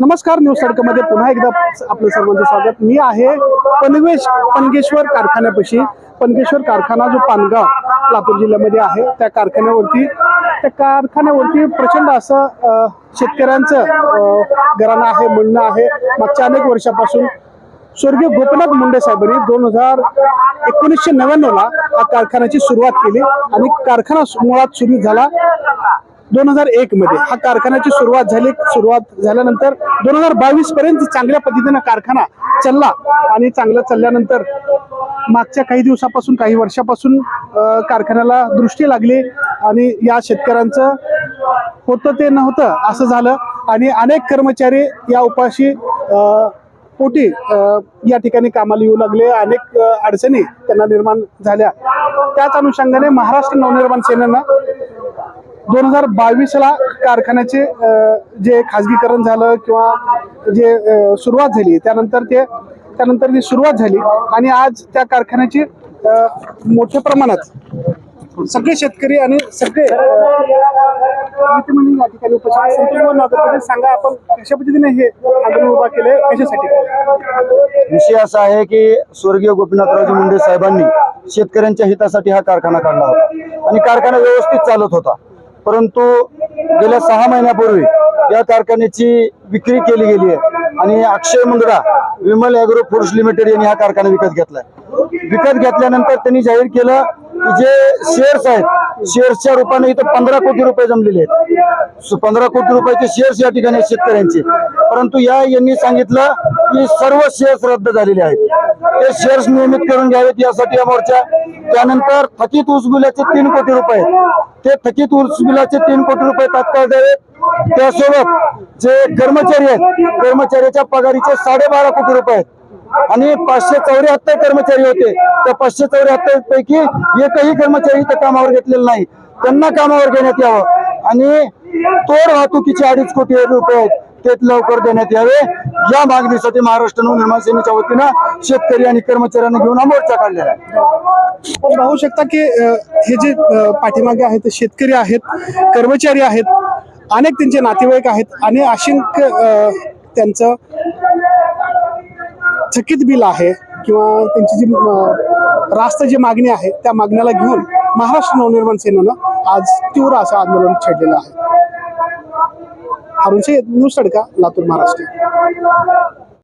नमस्कार न्यूज सडकमध्ये पुन्हा एकदा आपलं सर्वांचं स्वागत. मी आहे पनवेश पनगेश्वर कारखान्यापाशी. पनगेश्वर कारखाना जो पानगाव लातूर जिल्ह्यामध्ये आहे त्या कारखान्यावरती त्या कारखान्यावरती प्रचंड असं शेतकऱ्यांचं घराणं आहे म्हणणं आहे. मागच्या अनेक वर्षापासून स्वर्गीय गोपीनाथ मुंडे साहेबांनी दोन हजार एकोणीसशे नव्याण्णवला हा कारखान्याची सुरुवात केली आणि कारखाना मुळात सुरू झाला. दोन हजार एक मध्ये हा कारखान्याची सुरुवात झाली सुरुवात झाल्यानंतर दोन हजार बावीस पर्यंत चांगल्या पद्धतीनं कारखाना चालला आणि चांगला चालल्यानंतर मागच्या काही दिवसापासून काही वर्षापासून कारखान्याला दृष्टी लागली आणि या शेतकऱ्यांचं होतं ते नव्हतं असं झालं. आणि अनेक कर्मचारी या उपाशी पोटी या ठिकाणी कामाला येऊ लागले. अनेक अडचणी त्यांना निर्माण झाल्या. त्याच अनुषंगाने महाराष्ट्र नवनिर्माण सेनेनं दोन हजार बावीसला कारखान्याचे जे खाजगीकरण झालं किंवा जे सुरुवात झाली त्यानंतर ते त्यानंतर ती सुरुवात झाली आणि आज त्या कारखान्याची मोठ्या प्रमाणात सगळे शेतकरी आणि सगळे या ठिकाणी उपस्थित सांगा आपण कशा पद्धतीने हे आंदोलन उभा केलंय कशासाठी विषय असा आहे की स्वर्गीय गोपीनाथरावजी मुंडे साहेबांनी शेतकऱ्यांच्या हितासाठी हा कारखाना काढला होता आणि कारखाना व्यवस्थित चालत होता. परंतु गेल्या सहा महिन्यापूर्वी या कारखान्याची विक्री केली गेली आहे. आणि Akshay Mundra Vimal Agro Foods Limited यांनी हा कारखाना विकत घेतलाय. विकत घेतल्यानंतर त्यांनी जाहीर केलं की जे शेअर्स आहेत शेअर्सच्या रूपाने इथं पंधरा कोटी रुपये जमलेले आहेत. पंधरा कोटी रुपयाचे शेअर्स या ठिकाणी शेतकऱ्यांचे. परंतु या यांनी सांगितलं की सर्व शेअर्स रद्द झालेले आहेत. ते शेअर्स नियमित करून घ्यावेत यासाठी या मोर्चा त्यानंतर थकीत ऊस बिलाचे तीन कोटी रुपये. ते थकीत ऊस बिलाचे तीन कोटी रुपये तात्काळ द्यावेत. त्यासोबत जे कर्मचारी आहेत कर्मचाऱ्याच्या पगारीचे साडेबारा कोटी रुपये आहेत. आणि पाचशे चौऱ्याहत्तर कर्मचारी होते. त्या पाचशे चौऱ्याहत्तर पैकी एकही कर्मचारी इथं कामावर घेतलेला नाही. त्यांना कामावर घेण्यात यावं. आणि तोड वाहतुकीचे अडीच कोटी रुपये आहेत. ते लवकर देण्यात यावे. या मागणीसाठी महाराष्ट्र नवनिर्माण सेनेच्या वतीनं शेतकरी आणि कर्मचाऱ्यांना घेऊन हा मोर्चा काढलेला आहे. आपण पाहू शकता की हे जे पाठीमागे आहेत ते शेतकरी आहेत कर्मचारी आहेत अनेक त्यांचे नातेवाईक आहेत आणि अशिंक्य त्यांचं थकीत बिल आहे किंवा त्यांची जी रास्त जी मागणी आहे त्या मागण्याला घेऊन महाराष्ट्र नवनिर्माण सेनेनं आज तीव्र असं आंदोलन छेडलेलं आहे. अरुण शेठ न्यूज तडका लातूर महाराष्ट्र.